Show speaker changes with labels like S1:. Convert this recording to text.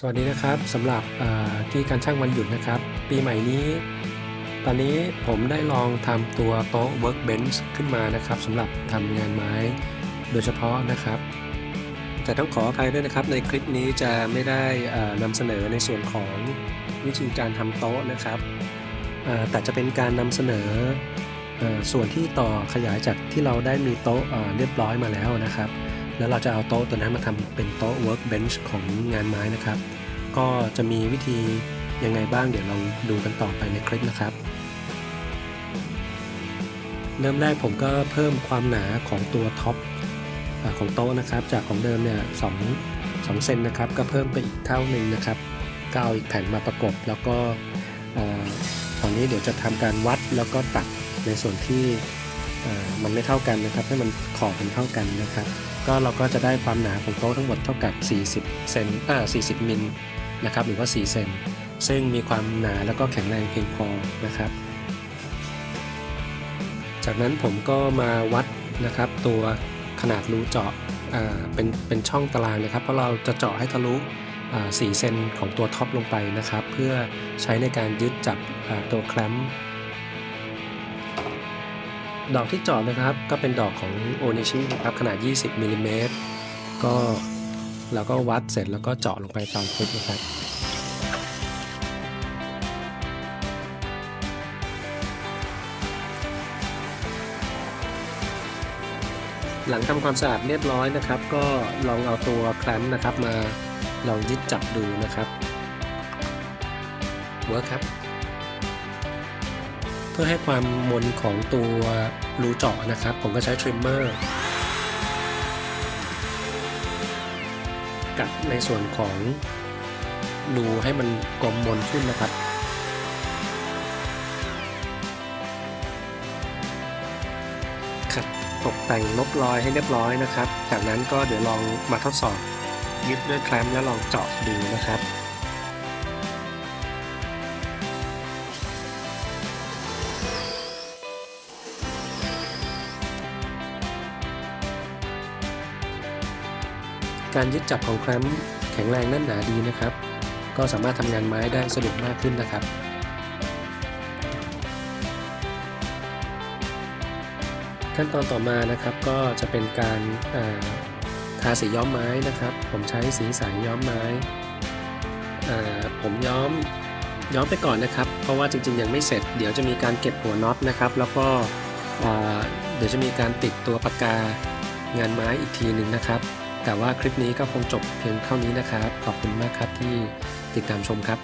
S1: สวัสดีนะครับสำหรับที่การช่างวันหยุดนะครับ ปีใหม่นี้ ตอนนี้ผมได้ลองทำตัวโต๊ะ workbench ขึ้นมานะครับสำหรับทำงานไม้โดยเฉพาะนะครับ แต่ต้องขออภัยด้วยนะครับ ในคลิปนี้จะไม่ได้นำเสนอในส่วนของวิธีการทำโต๊ะนะครับแต่จะเป็นการนำเสนออส่วนที่ต่อขยายจากที่เราได้มีโต๊ะเรียบร้อยมาแล้วนะครับ แล้วเราจะเอาโต๊ะตัวนั้นมาทำเป็นโต๊ะ workbench ของงานไม้นะครับ ก็จะมีวิธียังไงบ้างเดี๋ยวเราดูกันต่อไปในคลิปนะครับ เริ่มแรกผมก็เพิ่มความหนาของตัวท็อปของโต๊ะนะครับ จากของเดิมเนี่ยสองสองเซนนะครับ ก็เพิ่มไปอีกเท่าหนึ่งนะครับก็เอาอีกแผ่นมาประกบ แล้วก็ตอนนี้เดี๋ยวจะทำการวัดแล้วก็ตัดในส่วนที่มันไม่เท่ากันนะครับ ให้มันขอบมันเท่ากันนะครับ ก็เราก็จะได้ความหนาของโต๊ะทั้งหมดเท่ากับ 40 เซนอ่า40 มิลนะครับหรือว่า 4 เซนซึ่งมีความหนาแล้วก็แข็งแรงเพียงพอนะครับ จากนั้นผมก็มาวัดนะครับตัวขนาดรูเจาะอ่าเป็นเป็นช่องตารางนะครับ เพราะเราจะเจาะให้ทะลุอ่า4เซนของตัวท็อปลงไปนะครับ เพื่อใช้ในการยึดจับตัวแคลมป์ ดอกที่เจาะนะครับ ก็เป็นดอกของโอนิชินะครับขนาด 20มิลลิเมตรก็เราก็วัดเสร็จแล้วก็เจาะลงไปตามคลิปนะครับหลังทำความสะอาดเรียบร้อยนะครับ ก็ลองเอาตัวแคลมนะครับมาลองยึดจับดูนะครับเวิร์คครับ พื่อให้ความมนของตัวรูเจาะนะครับ ผมก็ใช้ทริมเมอร์กัดในส่วนของรูให้มันกลมมนขึ้นนะครับขัดตกแต่งลบรอยให้เรียบร้อยนะครับ จากนั้นก็เดี๋ยวลองมาทดสอบยึดด้วยแคลมป์แล้วลองเจาะดูนะครับ การยึดจับของแคลมป์แข็งแรงแน่นหนาดีนะครับ ก็สามารถทำงานไม้ได้สะดวกมากขึ้นนะครับขั้นตอนต่อมานะครับก็จะเป็นการาทาสีย้อมไม้นะครับ ผมใช้สีใสย้อมไม้ผมย้อมย้อมไปก่อนนะครับ เพราะว่าจริงๆ ยังไม่เสร็จ เดี๋ยวจะมีการเก็บหัวน็อตนะครับ แล้วก็เดี๋ยวจะมีการติดตัวปากกางานไม้อีกทีหนึ่งนะครับ แต่ว่าคลิปนี้ก็คงจบเพียงเท่านี้นะครับ ขอบคุณมากครับที่ติดตามชมครับ